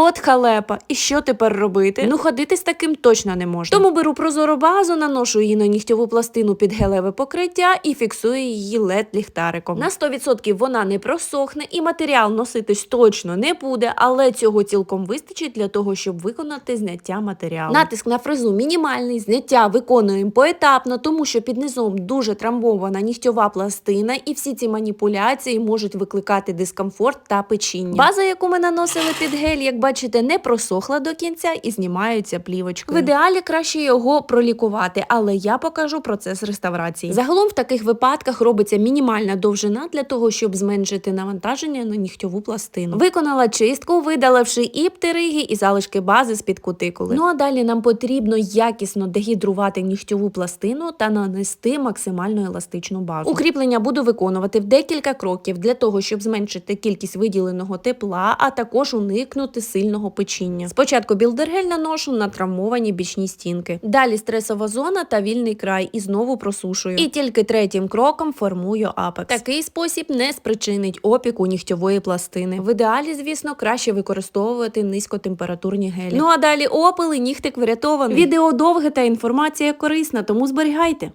От халепа. І що тепер робити? Ну ходити з таким точно не можна. Тому беру прозору базу, наношу її на нігтєву пластину під гелеве покриття і фіксую її лед ліхтариком. На 100% вона не просохне і матеріал носитись точно не буде, але цього цілком вистачить для того, щоб виконати зняття матеріалу. Натиск на фрезу мінімальний, зняття виконуємо поетапно, тому що під низом дуже трамбована нігтьова пластина, і всі ці маніпуляції можуть викликати дискомфорт та печіння. База, яку ми наносили під гель, як бачите, не просохла до кінця і знімаються плівочкою. В ідеалі краще його пролікувати, але я покажу процес реставрації. Загалом в таких випадках робиться мінімальна довжина для того, щоб зменшити навантаження на нігтьову пластину. Виконала чистку, видаливши і птериги, і залишки бази з під кутикули. Ну а далі нам потрібно якісно дегідрувати нігтьову пластину та нанести максимально еластичну базу. Укріплення буду виконувати в декілька кроків для того, щоб зменшити кількість виділеного тепла, а також уникнути сильного печіння. Спочатку білдергель наношу на травмовані бічні стінки. Далі стресова зона та вільний край і знову просушую. І тільки третім кроком формую апекс. Такий спосіб не спричинить опіку нігтьової пластини. В ідеалі, звісно, краще використовувати низькотемпературні гелі. Ну а далі опили, нігтик врятований. Відео довге та інформація корисна, тому зберігайте.